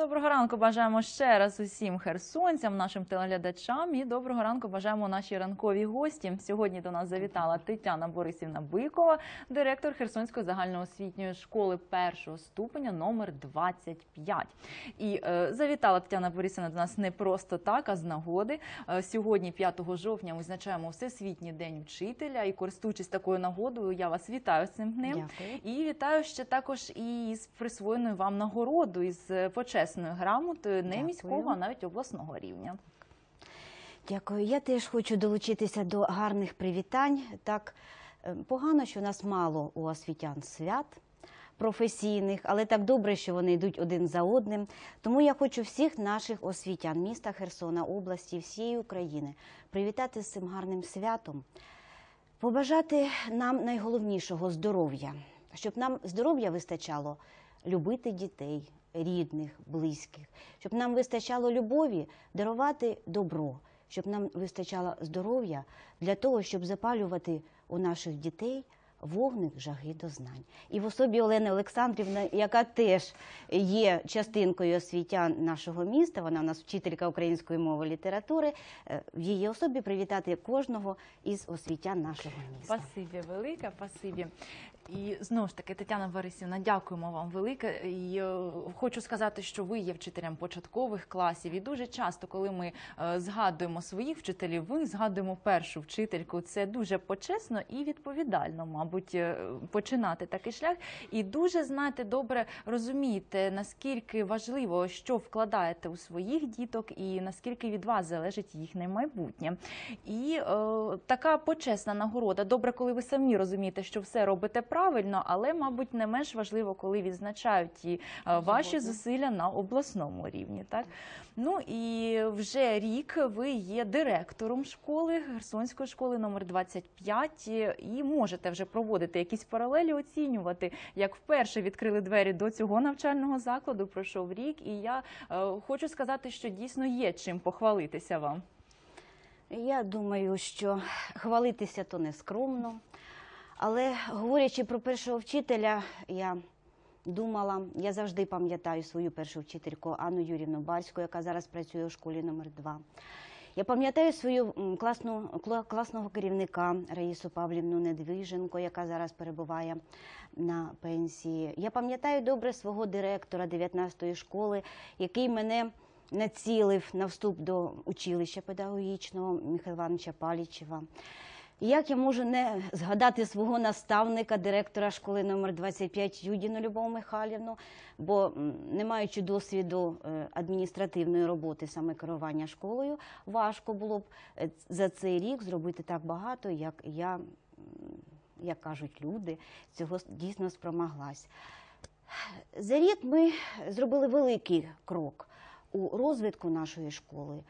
Доброго ранку бажаємо ще раз усім херсонцям, нашим телеглядачам. І доброго ранку бажаємо нашій ранковій гості. Сьогодні до нас завітала Тетяна Борисівна Бикова, директор Херсонської загальноосвітньої школи першого ступеня номер 25. І е, завітала Тетяна Борисівна до нас не просто так, а з нагоди. Е, сьогодні, 5 жовтня, ми визначаємо Всесвітній день вчителя. І користуючись такою нагодою, я вас вітаю з цим днем. Дякую. І вітаю ще також і з присвоєною вам нагородою із е, почесною грамотою не Дякую. міського, а навіть обласного рівня. Дякую. Я теж хочу долучитися до гарних привітань. Так е, погано, що нас мало у освітян свят професійних, але так добре, що вони йдуть один за одним. Тому я хочу всіх наших освітян, міста Херсона, області, всієї України привітати з цим гарним святом, побажати нам найголовнішого здоров'я, щоб нам здоров'я вистачало любити дітей, рідних, близьких, щоб нам вистачало любові дарувати добро, щоб нам вистачало здоров'я для того, щоб запалювати у наших дітей вогник жаги до знань. І в особі Олени Олександрівни, яка теж є частинкою освітян нашого міста, вона у нас вчителька української мови літератури, е, в її особі привітати кожного із освітян нашого міста. Спасибі велике, спасибі. І знову ж таки, Тетяна Борисівна, дякуємо вам велике. І е, хочу сказати, що ви є вчителем початкових класів. І дуже часто, коли ми е, згадуємо своїх вчителів, ви згадуємо першу вчительку. Це дуже почесно і відповідально, мабуть, е, починати такий шлях. І дуже знаєте, добре розумієте, наскільки важливо, що вкладаєте у своїх діток, і наскільки від вас залежить їхнє майбутнє. І е, така почесна нагорода. Добре, коли ви самі розумієте, що все робите правильно, але, мабуть, не менш важливо, коли відзначають ті е, ваші зусилля на обласному рівні. Так ну і вже рік ви є директором школи Херсонської школи номер 25 і можете вже проводити якісь паралелі, оцінювати, як вперше відкрили двері до цього навчального закладу. Пройшов рік, і я е, хочу сказати, що дійсно є чим похвалитися вам. Я думаю, що хвалитися то не скромно. Але говорячи про першого вчителя, я думала, я завжди пам'ятаю свою першу вчительку Анну Юрівну Барську, яка зараз працює у школі номер 2 Я пам'ятаю свою класну, класного керівника Раїсу Павлівну Недвиженко, яка зараз перебуває на пенсії. Я пам'ятаю добре свого директора 19-ї школи, який мене націлив на вступ до училища педагогічного Михайла Івановича Палічева. Як я можу не згадати свого наставника, директора школи номер 25 Юдіну Любов Михайлівну, бо не маючи досвіду е, адміністративної роботи, саме керування школою, важко було б е, за цей рік зробити так багато, як я, як кажуть люди, цього дійсно спромоглась. За рік ми зробили великий крок у розвитку нашої школи,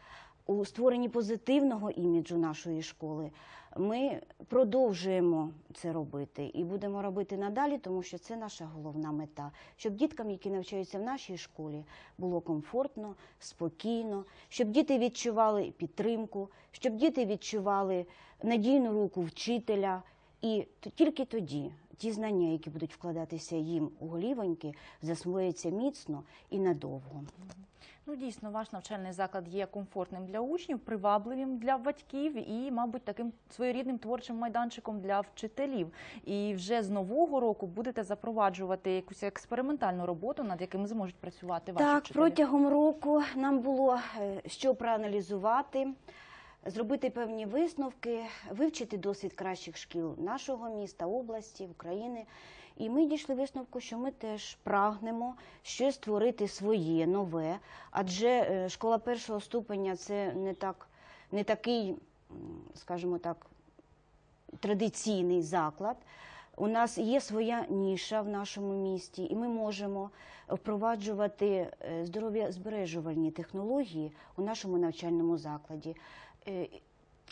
у створенні позитивного іміджу нашої школи. Ми продовжуємо це робити і будемо робити надалі, тому що це наша головна мета, щоб діткам, які навчаються в нашій школі, було комфортно, спокійно, щоб діти відчували підтримку, щоб діти відчували надійну руку вчителя. І тільки тоді ті знання, які будуть вкладатися їм у голівоньки, засвояться міцно і надовго. Ну, дійсно, ваш навчальний заклад є комфортним для учнів, привабливим для батьків і, мабуть, таким своєрідним творчим майданчиком для вчителів. І вже з нового року будете запроваджувати якусь експериментальну роботу, над якими зможуть працювати ваші Так, вчителі. протягом року нам було е, що проаналізувати, зробити певні висновки, вивчити досвід кращих шкіл нашого міста, області, України. І ми дійшли висновку, що ми теж прагнемо щось створити своє, нове, адже е, школа першого ступеня це не так, не такий, скажімо так, традиційний заклад. У нас є своя ніша в нашому місті, і ми можемо впроваджувати здоров'я здоров'язбережувальні технології у нашому навчальному закладі.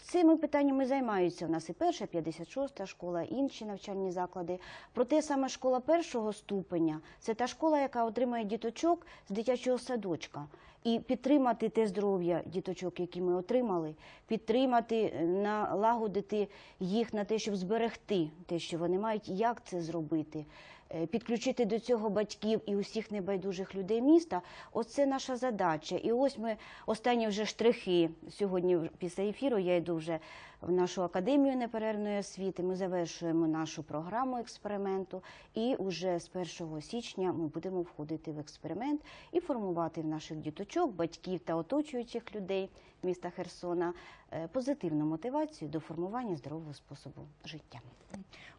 Цими питаннями займаються у нас і перша, 56-та школа, інші навчальні заклади. Проте саме школа першого ступеня це та школа, яка отримує діточок з дитячого садочка. І підтримати те здоров'я діточок, які ми отримали, підтримати, е, налагодити їх на те, щоб зберегти те, що вони мають, як це зробити. Е, підключити до цього батьків і усіх небайдужих людей міста. Оце наша задача. І ось ми останні вже штрихи. Сьогодні після ефіру я йду вже в нашу академію неперервної освіти. Ми завершуємо нашу програму експерименту, і вже з 1 січня ми будемо входити в експеримент і формувати в наших діточок, батьків та оточуючих людей міста Херсона е, позитивну мотивацію до формування здорового способу життя.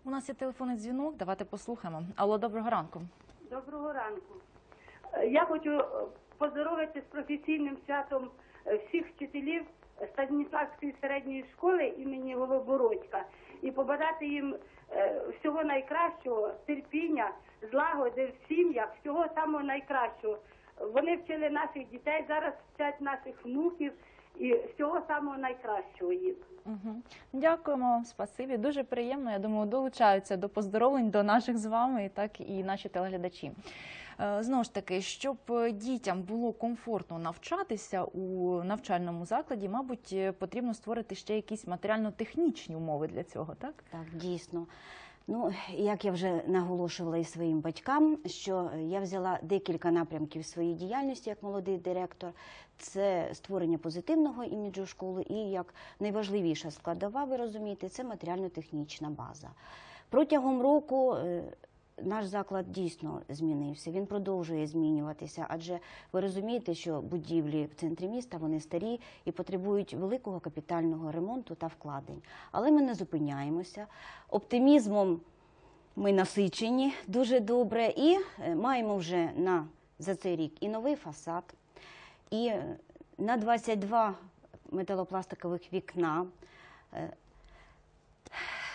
У нас є телефонний дзвінок. Давайте послухаємо. Алло, доброго ранку. Доброго ранку. Е, Я хочу е, поздоровити з професійним святом всіх вчителів Станіславської середньої школи імені Голобородька і побажати їм е, всього найкращого, терпіння, злагоди в сім'ях, всього самого найкращого. Вони вчили наших дітей, зараз вчать наших внуків і всього самого найкращого їм. Угу. Дякуємо вам, спасибі. Дуже приємно. Я думаю, долучаються до поздоровлень до наших з вами, так і наші телеглядачі. Е, Знову ж таки, щоб е, дітям було комфортно навчатися у навчальному закладі, мабуть, е, потрібно створити ще якісь матеріально-технічні умови для цього, так? Так, дійсно. Ну, як я вже наголошувала і своїм батькам, що я взяла декілька напрямків своєї діяльності як молодий директор. Це створення позитивного іміджу школи, і як найважливіша складова, ви розумієте, це матеріально-технічна база. Протягом року е, наш заклад дійсно змінився. Він продовжує змінюватися, адже ви розумієте, що будівлі в центрі міста вони старі і потребують великого капітального ремонту та вкладень. Але ми не зупиняємося. Оптимізмом ми насичені дуже добре і е, маємо вже на за цей рік і новий фасад, і на 22 металопластикових вікна. е,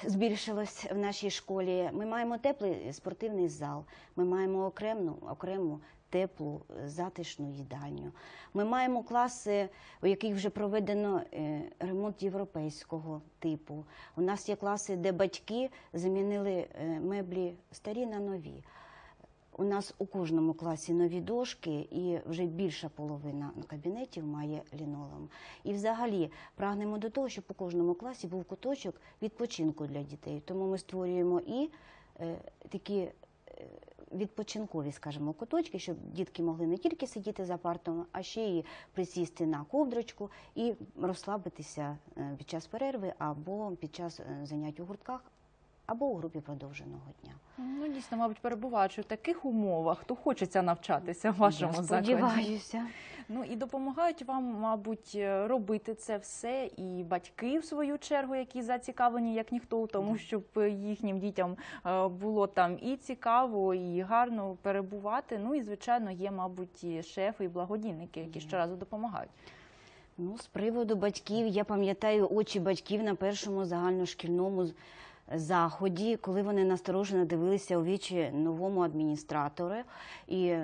Збільшилось в нашій школі. Ми маємо теплий спортивний зал, ми маємо окрему, окрему теплу, затишну їдальню. Ми маємо класи, у яких вже проведено е, ремонт європейського типу. У нас є класи, де батьки замінили е, меблі старі на нові. У нас у кожному класі нові дошки, і вже більша половина кабінетів має лінолеум. І взагалі прагнемо до того, щоб у кожному класі був куточок відпочинку для дітей. Тому ми створюємо і е, такі е, відпочинкові, скажімо, куточки, щоб дітки могли не тільки сидіти за партами, а ще й присісти на ковдрочку і розслабитися е, під час перерви або під час е, занять у гуртках, або у групі продовженого дня. Ну, дійсно, мабуть, перебуваючи в таких умовах, то хочеться навчатися в вашому Я закладі. сподіваюся. Ну і допомагають вам, мабуть, робити це все і батьки, в свою чергу, які зацікавлені, як ніхто, тому, щоб їхнім дітям е, було там і цікаво, і гарно перебувати. Ну і звичайно, є, мабуть, шефи, і благодійники, які щоразу допомагають. Ну, з приводу батьків, я пам'ятаю очі батьків на першому загальношкільному заході, коли вони насторожено дивилися у вічі новому адміністратору і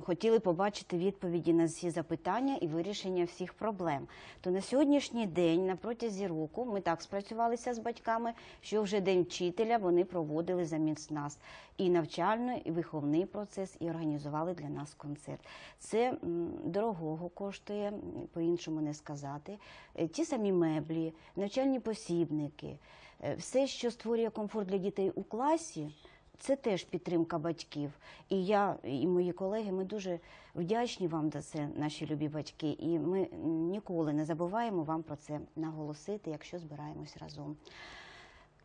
хотіли побачити відповіді на всі запитання і вирішення всіх проблем. То на сьогоднішній день, на протязі року, ми так спрацювалися з батьками, що вже день вчителя вони проводили замість нас і навчальний, і виховний процес, і організували для нас концерт. Це дорогого коштує, по-іншому не сказати. Е, Ті самі меблі, навчальні посібники, все, що створює комфорт для дітей у класі. Це теж підтримка батьків. І я, і мої колеги, ми дуже вдячні вам за це, наші любі батьки. І ми ніколи не забуваємо вам про це наголосити, якщо збираємось разом.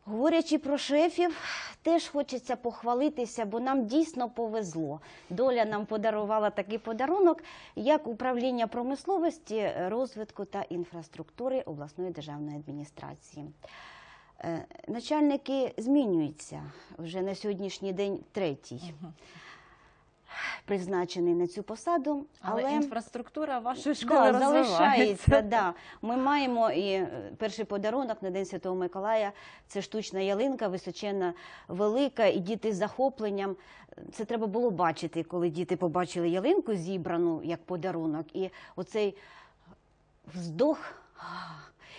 Говорячи про шефів, теж хочеться похвалитися, бо нам дійсно повезло. Доля нам подарувала такий подарунок, як управління промисловості, розвитку та інфраструктури обласної державної адміністрації. Е, Начальники змінюються вже на сьогоднішній день третій. Призначений на цю посаду, Але, але, інфраструктура вашої школи да, залишається. Да. Ми маємо і е, перший подарунок на День Святого Миколая це штучна ялинка, височенна, велика, і діти з захопленням. Це треба було бачити, коли діти побачили ялинку зібрану як подарунок, і оцей вздох.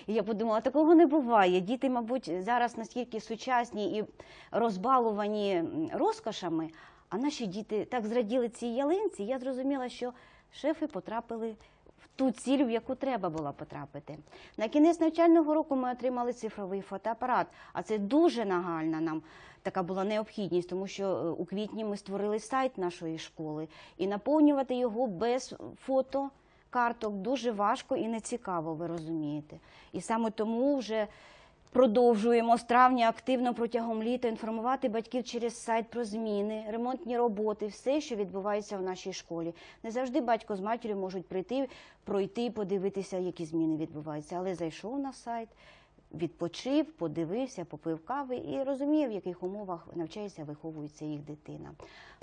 І я подумала, такого не буває. Діти, мабуть, зараз настільки сучасні і розбалувані розкошами, а наші діти так зраділи цій ялинці. Я зрозуміла, що шефи потрапили в ту ціль, в яку треба було потрапити. На кінець навчального року ми отримали цифровий фотоапарат, а це дуже нагальна нам. Така була необхідність, тому що е, у квітні ми створили сайт нашої школи, і наповнювати його без фото карток дуже важко і нецікаво, ви розумієте. І саме тому вже продовжуємо з травня активно протягом літа інформувати батьків через сайт про зміни, ремонтні роботи, все, що відбувається в нашій школі. Не завжди батько з матір'ю можуть прийти, пройти, подивитися, які зміни відбуваються. Але зайшов на сайт, відпочив, подивився, попив кави і розуміє, в яких умовах навчається, виховується їх дитина.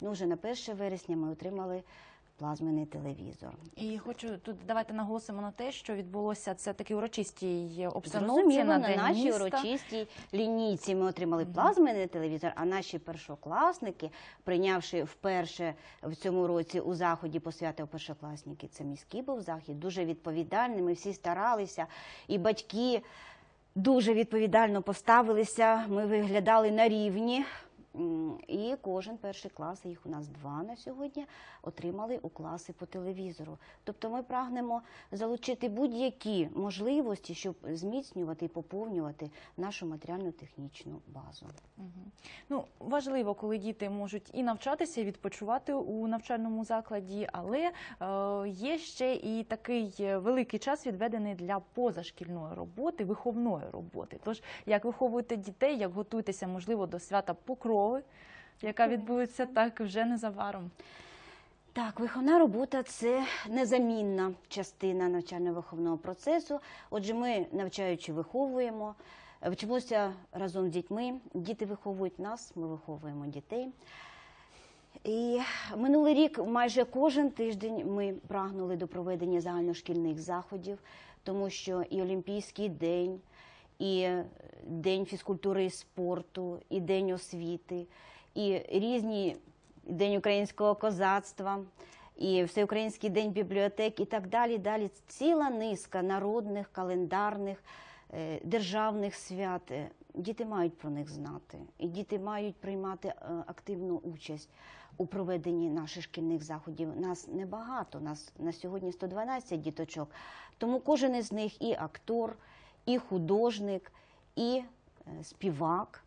Ну, вже на 1 вересня ми отримали плазмений телевізор. І хочу тут давайте наголосимо на те, що відбулося це такі урочистій обстановці на на нашій міста. урочистій лінійці ми отримали плазменний телевізор, а наші першокласники, прийнявши вперше в цьому році у заході посвята першокласники, це міський був захід, дуже відповідальний. Ми всі старалися, і батьки дуже відповідально поставилися. Ми виглядали на рівні. І кожен перший клас, їх у нас два на сьогодні, отримали у класи по телевізору. Тобто ми прагнемо залучити будь-які можливості, щоб зміцнювати і поповнювати нашу матеріально-технічну базу. Ну, важливо, коли діти можуть і навчатися, і відпочивати у навчальному закладі, але е, є ще і такий е, великий час відведений для позашкільної роботи, виховної роботи. Тож, як виховуєте дітей, як готуєтеся, можливо, до свята Покрови, яка відбудеться так вже незабаром. Так, виховна робота це незамінна частина навчально-виховного процесу. Отже, ми навчаючи виховуємо, вчимося разом з дітьми. Діти виховують нас, ми виховуємо дітей. І минулий рік майже кожен тиждень ми прагнули до проведення загальношкільних заходів, тому що і Олімпійський день, і День фізкультури і спорту, і День освіти, і різні День українського козацтва, і Всеукраїнський день бібліотек, і так далі. далі. Ціла низка народних, календарних, е, державних свят. Е, Діти мають про них знати, і діти мають приймати е, активну участь у проведенні наших шкільних заходів. Нас небагато, нас на сьогодні 112 діточок. Тому кожен із них і актор, і художник, і е, співак.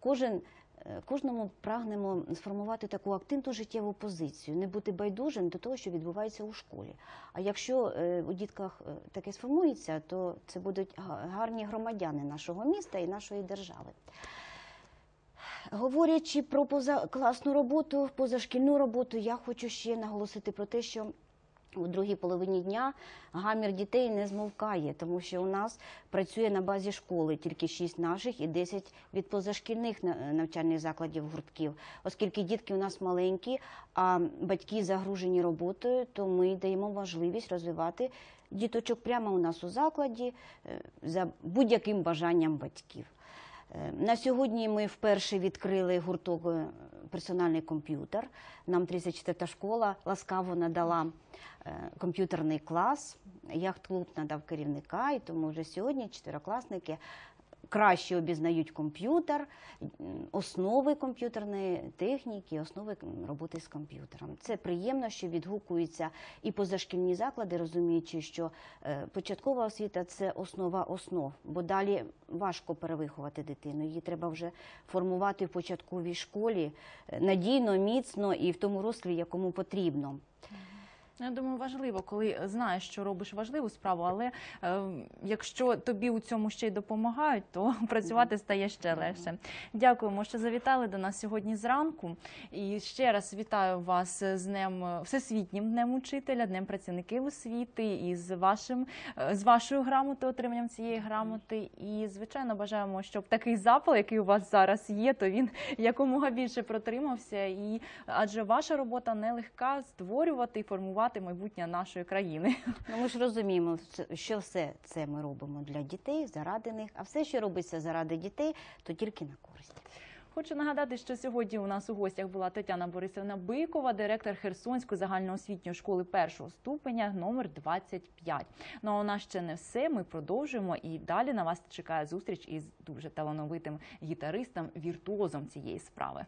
Кожен, е, кожному прагнемо сформувати таку активну життєву позицію, не бути байдужим до того, що відбувається у школі. А якщо е, у дітках таке сформується, то це будуть гарні громадяни нашого міста і нашої держави. Говорячи про позакласну роботу, позашкільну роботу, я хочу ще наголосити про те, що у другій половині дня гамір дітей не змовкає, тому що у нас працює на базі школи тільки 6 наших і 10 від позашкільних навчальних закладів гуртків. Оскільки дітки у нас маленькі, а батьки загружені роботою, то ми даємо можливість розвивати діточок прямо у нас у закладі е, за будь-яким бажанням батьків. Е, На сьогодні ми вперше відкрили гурток е, персональний комп'ютер. Нам 34-та школа ласкаво надала е, комп'ютерний клас. Яхт-клуб надав керівника, і тому вже сьогодні чотирикласники краще обізнають комп'ютер, основи комп'ютерної техніки, основи роботи з комп'ютером. Це приємно, що відгукуються і позашкільні заклади, розуміючи, що е, початкова освіта це основа основ, бо далі важко перевиховати дитину. Її треба вже формувати в початковій школі е, надійно, міцно і в тому руслі, якому потрібно. Ну, Я думаю, важливо, коли знаєш, що робиш важливу справу, але е, якщо тобі у цьому ще й допомагають, то працювати стає ще легше. Дякуємо, що завітали до нас сьогодні зранку. І ще раз вітаю вас з днем е, всесвітнім днем учителя, днем працівників освіти і з вашим е, з вашою грамотою, отриманням цієї грамоти. І звичайно бажаємо, щоб такий запал, який у вас зараз є, то він якомога більше протримався. І адже ваша робота нелегка створювати і формувати майбутнє нашої країни. Ну, ми ж розуміємо, що все це ми робимо для дітей, заради них, а все, що робиться заради дітей, то тільки на користь. Хочу нагадати, що сьогодні у нас у гостях була Тетяна Борисівна Бикова, директор Херсонської загальноосвітньої школи першого ступеня, номер 25. Ну а у нас ще не все. Ми продовжуємо і далі на вас чекає зустріч із дуже талановитим гітаристом, віртуозом цієї справи.